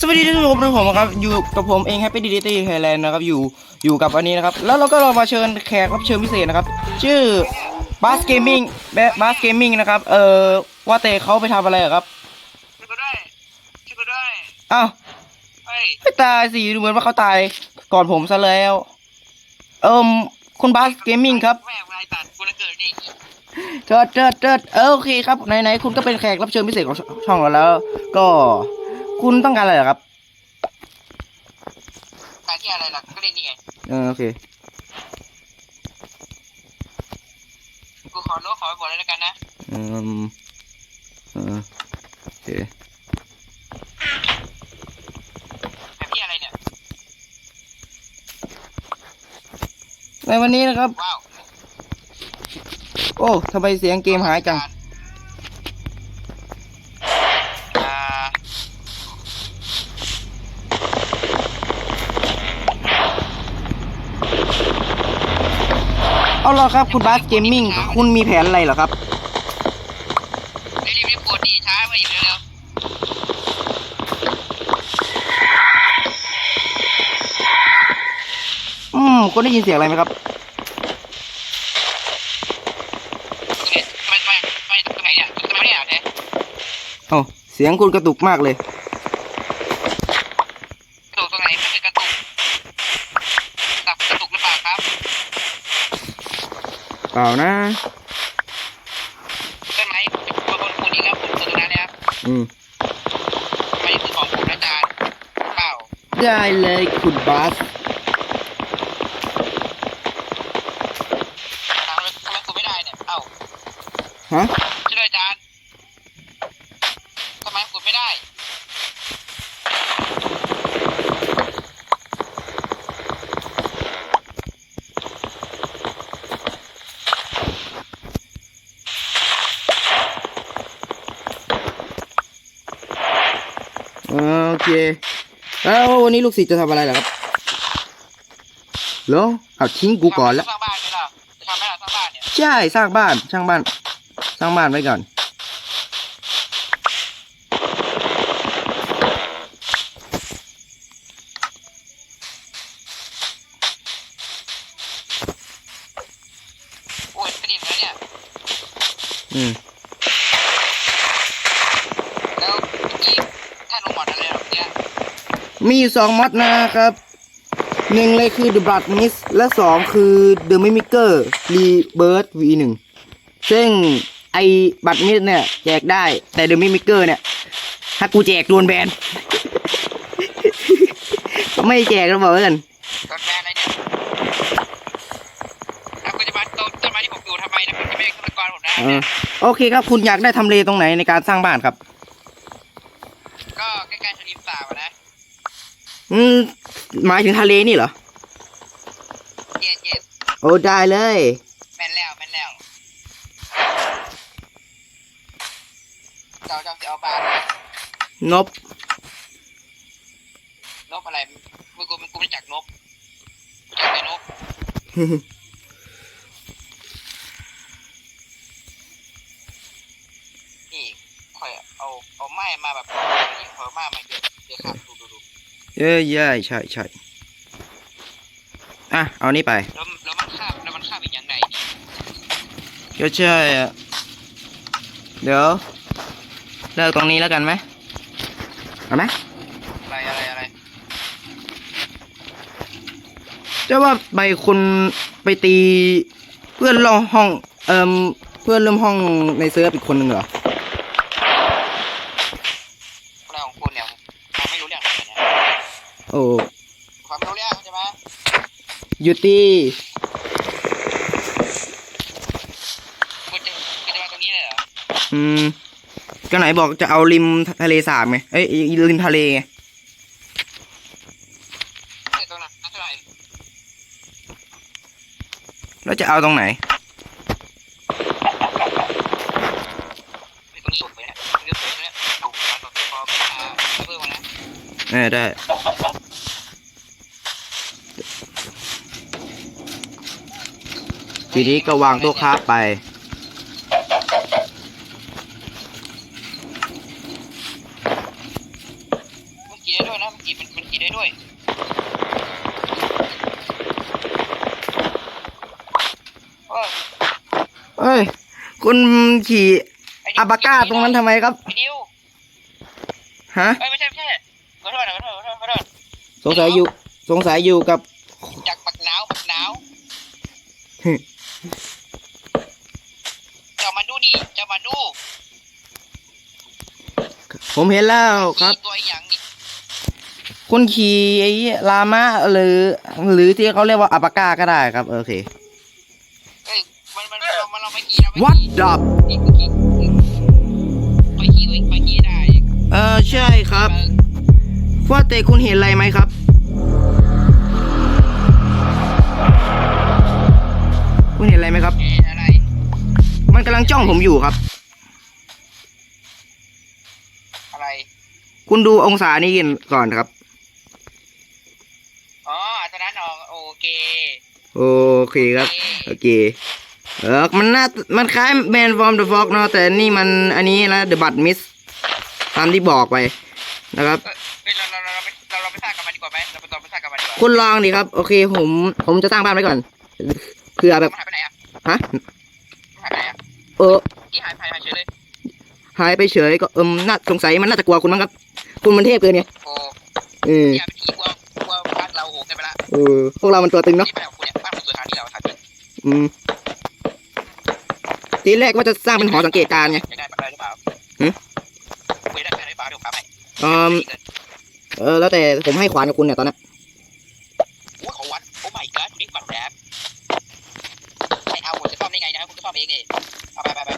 สวัสดีทุกคนทุกผมครับอยู่กับผมเอง Happy d i t y Thailand นะครับอยู่อยู่กับอันนี้นะครับ แล้วเราก็เรามาเชิญแขกรับเชิญพิเศษนะครับ ชื่อ Bass Gaming Bass Gaming นะครับ เอ่อว่าแต่เขาไปทำอะไรอะครับช่วยกูด้วยช่วยกูด้วยอ้าวเฮ้ยไม่ตายสิดูเหมือนว่าเขาตาย ก่อนผมซะแล้ว เอิมคุณ Bass Gaming ครับ แม่งไรตัดกูจะเกิดนี่เจิดเจิดเจิดเออโอเคครับไหนๆคุณก็เป็นแขกรับเชิญพิเศษของช่องเราแล้ว ก็คุณต้องการอะไรเหรอครับการที่อะไรล่ะก็เล่นนี่ไง เออโอเค กูขอโลกขอไปบอกเลยแล้วกันนะ อืมเออโอเค แบบพี่อะไรเนี่ย ในวันนี้นะครับ ว้าวโอ้ทำไมเสียงเกมหายจัง อ่าเอาล่ะครับคุณบาสเกมมิ่ง คุณมีแผนอะไรเหรอครับ คุณได้ยินเสียงอะไรไหมครับๆไม่ไม่ไม่ตรงไหนเนี่ยตรงไหนเนี่ยเจ๊โอ้เสียงคุณกระตุกมากเลยกระตุกตรงไหนมันคือกระตุกตับกระตุกหรือเปล่าครับเปล่านะ ต้นไม้บนบนคุณนี่ครับผมตรงนั้นนะครับอืมไม่คือของผมนะจานเปล่า ได้เลยคุณบาส ทำไมทำไมคุณไม่ได้เนี่ย เอ้า ฮะช่วยด้วยจานทำไมคุณไม่ได้ โอเค แล้ววันนี้ลูกศิษย์จะทำอะไรเหรอครับเหรอเอาทิ้งกูก่อนแล้ว สร้างบ้านไหมล่ะจะทำไหมล่ะสร้างบ้านเนี่ย ใช่ สร้างบ้านสร้างบ้าน สร้างบ้านไว้ก่อนโอ้ยกระดิ่งแล้วเนี่ย อืม แล้วเมื่อกี้ท่านลงหมอนอะไรหรอเนี่ยมีอยู่สองมอดนะครับหนึ่งเลยคือ The Blood Mist และสองคือ The Mimicker Rebirth V1 ซึ่ง ไอ้บัตรมิสเนี่ยแจกได้ แต่ The Mimicker เนี่ย ถ้ากูแจกโดนแบน ไม่แจกแล้วบอกไว้กันต้นแม่อะไรเนี่ยแล้วคุณจะมาต้นต้นไม้ที่ผมอยู่ทำไมนะคุณจะไม่ให้ฆาตกรผมนะเออโอเคครับคุณอยากได้ทำเลตรงไหนในการสร้างบ้านครับ ก็ใกล้ๆชนิมสาวนะอืมหมายถึงทะเลนี่เหรอ เย็นเย็นโอ้ได้เลย แม่นแล้วแม่นแล้ว เจ้าเจ้าจะเอาปลานบนกอะไรมึงกูมึงกูไม่รู้จักนกรู้จักแต่นกนี่คอยเอาเอาไม้มาแบบนี่คอยเอาไม้มาเยอะเยอะครับดูดูดูเอ้ยใช่ใช่ใช่อะเอานี่ไปแล้วแล้วมันคาบแล้วมันคาบอีกอย่างไรนี่ก็ใช่อะเดี๋ยว เลิกตรงนี้แล้วกันไหมเอาไหมอะไรอะไรอะไรจะว่าไปคุณไปตีเพื่อนร่องห้อง เอ่มเพื่อนเริ่มห้องในเซิร์ฟอีกคนหนึ่งเหรออะไรของคุณเนี่ยฟังไม่รู้เรื่องเลยเนี่ยโอ้ฟังไม่รู้เรื่องใช่ไหมหยุดตีคุณจะคุณจะมาตรงนี้เลยเหรออืม เจ้ไหนบอกจะเอาริมทะเลสาบไงเอ้ยริมทะเลไงแล้วจะเอาตรงไหนเนี่ยได้ทีนี้ก็วางตัวค้าไป คุณขี่ไดิวอาบาก้าตรงนั้นทำไมครับ ไอ้ดิวฮะ เอ้ยไม่ใช่ไม่ใช่ขอโทษนะขอโทษขอโทษขอโทษสงสัยอยู่ สงสัยอยู่กับ จากปักหนาวปักหนาวฮึ เจ้ามาดูนี่เจ้ามาดูผมเห็นแล้วครับขี่ตัวอย่างนี่คุณขี่ไอ้ลามะหรือ หรือที่เขาเรียกว่าอัปปาก้าก็ได้ครับ โอเค เอ้ยมันมันเรามันเรา ไม่ขี่เราไม่ What ขี่ the นี่กูขี่ไปขี่ไปไปขี่ได้เออใช่ครับ ว่าแต่คุณเห็นอะไรไหมครับ คุณเห็นอะไรไหมครับเอ๊ะอะไร มันกำลังจ้องผมอยู่ครับ อะไร คุณดูองศานี้ก่อนครับ อ๋อตอนนั้นอ๋อโอเค โอเคครับ โอเค เออมันน่ามันคล้ายแมนฟอร์มเดอะฟอกเนาะแต่นี่มันอันนี้นะเดอะบัตมิสตามที่บอกไปนะครับเอ้ยเฮ้ยเราเราเราเราไปเราเราไปสร้างกันมาดีกว่าไหมเราไปเราไปสร้างกันมาดีกว่าคุณลองดิครับ โอเคผมผมจะสร้างบ้านไว้ก่อนเผื่อแบบมันหายไปไหนอะฮะมันหายไปไหนอะเออที่หายหายหายเฉยเลยหายไปเฉยก็เอิมน่าสงสัยมันน่าจะกลัวคุณมั้งครับ คุณมันเทพเกินไงโอ้เออที่หายไปทีกลัวกลัวบ้านเราโอ้โหเกินไปละเออพวกเรามันตัวตึงเนาะนี่ไปของคุณเนี่ยบ้านคุณสวยขนาดนี้เหรอครับอืม ทีแรกว่าจะสร้างเป็นหอสังเกตการณ์ไงอยากได้แบบได้หรือเปล่าหึคุยได้ไหมหรือเปล่าเดี๋ยวผมถามให้เออเออ แล้วแต่ผมให้ขวานกับคุณเนี่ยตอนนั้นโอ้ยของวัดโอ้ my god คุณนี่บัตรแรปไม่เอาผมจะซ่อมได้ไงนะคุณก็ซ่อมเองนี่เอาไปไปไป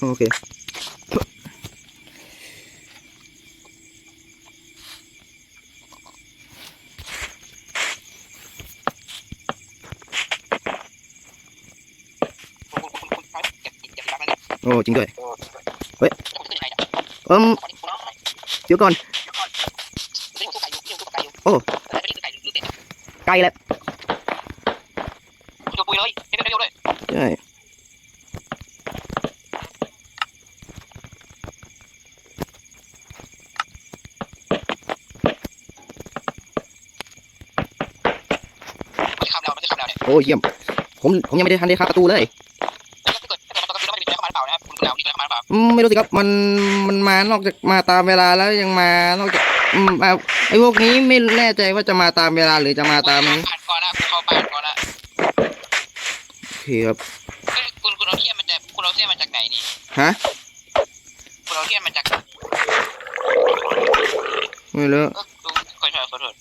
โอเค คุณคุณคุณคุณครับอย่าอย่า อย่าไปนะโอ้จริงด้วยเฮ้ยคุณขึ้นยังไงเนี่ยเอิมขอนี่คุณเอาหน่อยเดี๋ยวก่อนเดี๋ยวก่อนนี่ผมสู้ไก่อยู่นี่ผมสู้ไก่อยู่โอ้แต่ไม่ได้คือไก่หรือเป็ดไกลแล้วคุณจะปุยเลยไม่เป็นเร็วเลยใช่มันจะข้ามแล้วมันจะข้ามแล้วเนี่ยโอ้เยี่ยม ผมผมยังไม่ได้ทันได้เข้าประตูเลย ไม่รู้สิครับมันมันมานอกจากมาตามเวลาแล้วยังมานอกจากอืมอะไอ้พวกนี้ไม่แน่ใจว่าจะมาตามเวลาหรือจะมาตามนี้ผ่านก่อนนะคุณเข้าบ้านก่อนนะโอเคครับเอ้ยคุณคุณเอาเทียนมันจะคุณเอาเทียนมาจากไหนนี่ฮะคุณเอาเทียนมาจากไม่รู้เออดูขอโทษขอโทษ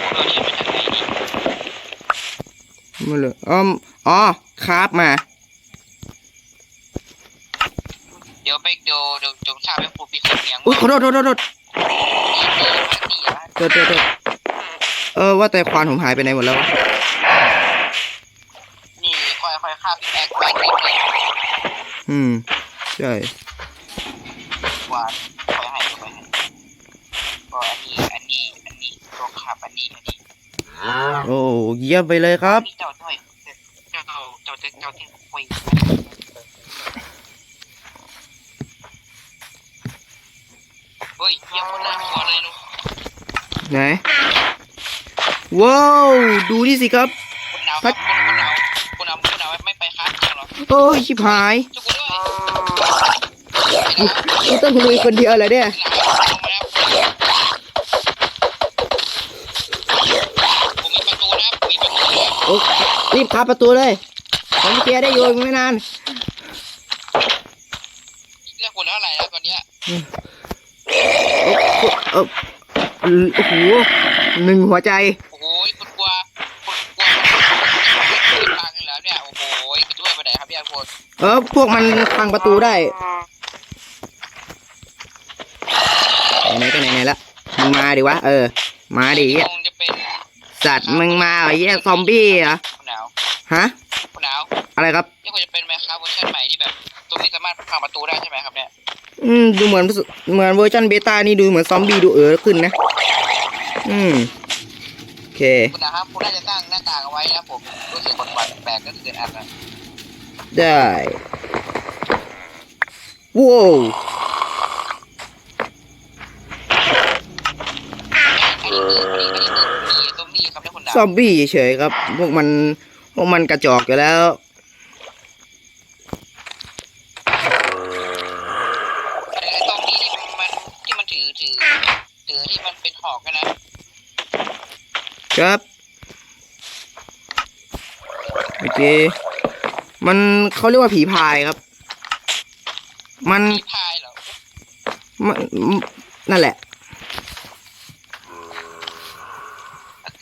คุณเอาเทียนมาจากไหนนี่ไม่รู้อ๋อมอ๋อคราฟมา ขอโทษขอโทษขอโทษตีอะโทษโทษโทษเออว่าแต่ควานผมหายไปไหนหมดแล้ววะนี่คอยคอยฆ่าพี่แอ๊กแบงค์เลยอืมใช่วานคอยให้คอยให้ก็อันนี้อันนี้อันนี้ตัวขับอันนี้อันนี้โอ้เยี่ยมไปเลยครับมีเจ้าด้วยเจ้าเจ้าเจ้าเจ้าที่คุยเฮ้ ยเยี่ยมคนน่ากลัวเลยลูกไหนว้าวดูนี่สิครับคุณหนาวครับคุณหนาวคุณหนาวคุณหนาวไม่ไปค้าจริงหรอโอ้ยชิบหายช่วยกูด้วยกูต้องลุยคนเดียวเลยเนี่ยหนาวลงมาแล้วผมมีประตูนะผมมีประตูนะโอ้รีบพับประตูเลยผมเคลียร์ได้อยู่ไม่นานเรียกคุณแล้วอะไรแล้วตอนเนี้ย โอ้โอ้โอ้โหหนึ่งหัวใจ โอ้โหคุณกลัวคุณกลัวคุณพังแล้วเนี่ย โอ้โหคุณช่วยไปไหนครับพี่อาคุณเออ พวกมันพังประตูได้ไหนๆก็ไหนๆละมึงมาดิวะ เออ มาดิเหี้ยคงจะเป็นสัตว์มึงมาไอ้เหี้ยซอมบี้เหรอหนาวฮะคุณหนาวอะไรครับนี่คงจะเป็นแมคคาเวอร์ชันใหม่ที่แบบตัวนี้สามารถพังประตูได้ใช่ไหมครับเนี่ย อืมดูเหมือนเหมือนเวอร์ชันเบต้านี่ดูเหมือนซอมบี้ดูเออขึ้นนะ อืมเคคุณนะครับคุณน่าจะตั้งหน้าต่างเอาไว้นะผมรู้สึกบทบาทแปลกก็คืออันนะได้ว้าวอันนี้คืออันนี้อันนี้คือมีตัวมีครับนะคุณดาซอมบี้เฉยๆครับ พวกมันพวกมันกระจอกอยู่แล้ว ไอ้ตรงนี้ที่มันที่มันถือถือถือที่มันเป็นหอกกันนะ ครับ โอเค มันเขาเรียกว่าผีพายครับ มันมีพายเหรอมันนั่นแหละ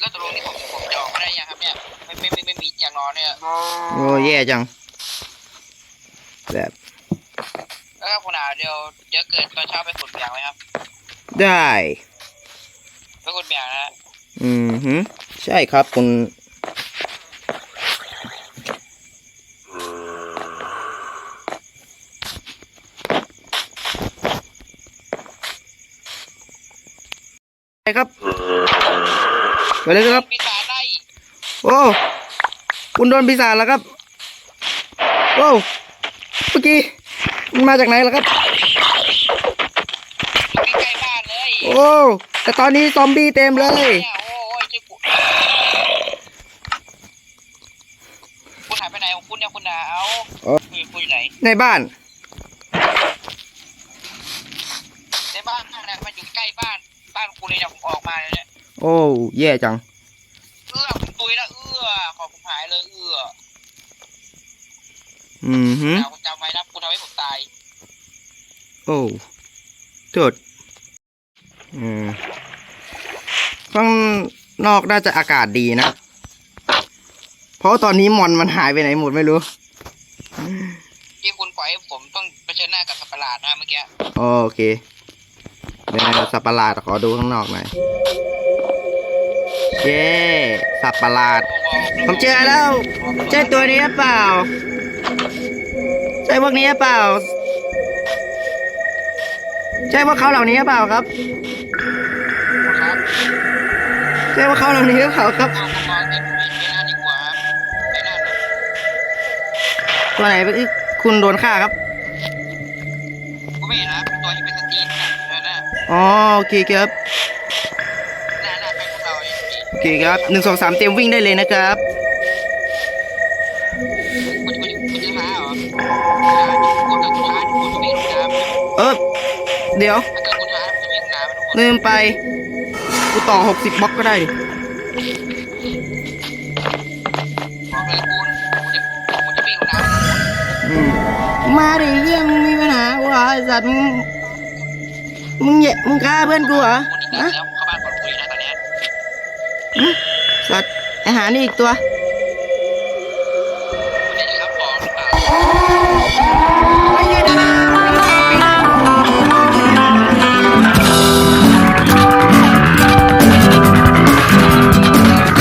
แล้วตกลงนี่ผมผมจะออกมาได้ยังครับเนี่ย ไม่ไม่ไม่ไม่มียางนอนเนี่ยโอ้แย่จัง แบบแล้วก็คุณอาเดี๋ยวเดี๋ยวเกิดตอนเช้าไปขุดเบียงไหมครับ ได้ ไปขุดเบียงนะ อืมฮึใช่ครับคุณไปครับไปเลยครับ ปีศาจไล่โอ้คุณโดนปีศาจแล้วครับโอ้เมื่อกี้มันมาจากไหนล่ะครับ โอ้แต่ตอนนี้ซอมบี้เต็มเลยนี่โอ้ยเจ๊กูคุณหายไปไหนของคุณเนี่ยคุณนาเอาอ๋อคุณคุณอยู่ไหนในบ้าน ในบ้านเนี่ยมันอยู่ใกล้บ้าน บ้านคุณเลยเนี่ยผมออกมาเลยเนี่ยโอ้แย่จัง เอื้อผมตุยแล้วเอื้อขอผมหายเลยเอื้ออืมฮึเอาคุณจำไว้นะคุณทำให้ผมตาย โอ้โทษ อืมข้างนอกน่าจะอากาศดีนะ เพราะว่าตอนนี้มอนมันหายไปไหนหมดไม่รู้ ที่คุณปล่อยให้ผมต้องเผชิญหน้ากับสัตว์ประหลาดนะเมื่อกี้ โอเคเดี๋ยวสัตว์ประหลาดขอดูข้างนอกหน่อย เย้สัตว์ประหลาด ผมเจอแล้วใช่ตัวนี้หรือเปล่าใช่พวกนี้หรือเปล่าใช่พวกเขาเหล่านี้หรือเปล่าครับครับ ใช่พวกเขาเหล่านี้หรือเปล่าครับเอาผมมองแต่ผมไม่ไม่น่าดีกว่าครับไม่น่าเลยตัวไหนเอ้ยคุณโดนฆ่าครับกูไม่เห็นนะตัวที่เป็นสตรีนน่ะนั่นน่ะอ๋อโอเคครับน่าน่าเป็นพวกเราไอ้ที่โอเคครับหนึ่งสองสามเตรียมวิ่งได้เลยนะครับคุณคุณคุณจะท้าเหรอคุณกับคุณท้าคุณจะไม่ลงน้ำเออเดี๋ยวถ้าเกิดคุณท้าคุณจะไม่ลงน้ำนะทุกคนลืมไปกู ต่อหกสิบบล็อกก็ได้ดิบอกเลยคุณคุณจะคุณจะไม่ลงน้ำอืมมาดิเยี่ยมงมีปัญหากูเหรอไอสัตว์มึงมึงเหยมึงฆ่าเพื่อนกูเหรอคุณอีกฮะแล้วเข้าบ้านก่อนคุยนะตอนเนี้ยสัตว์ไอหานี่อีกตัวเ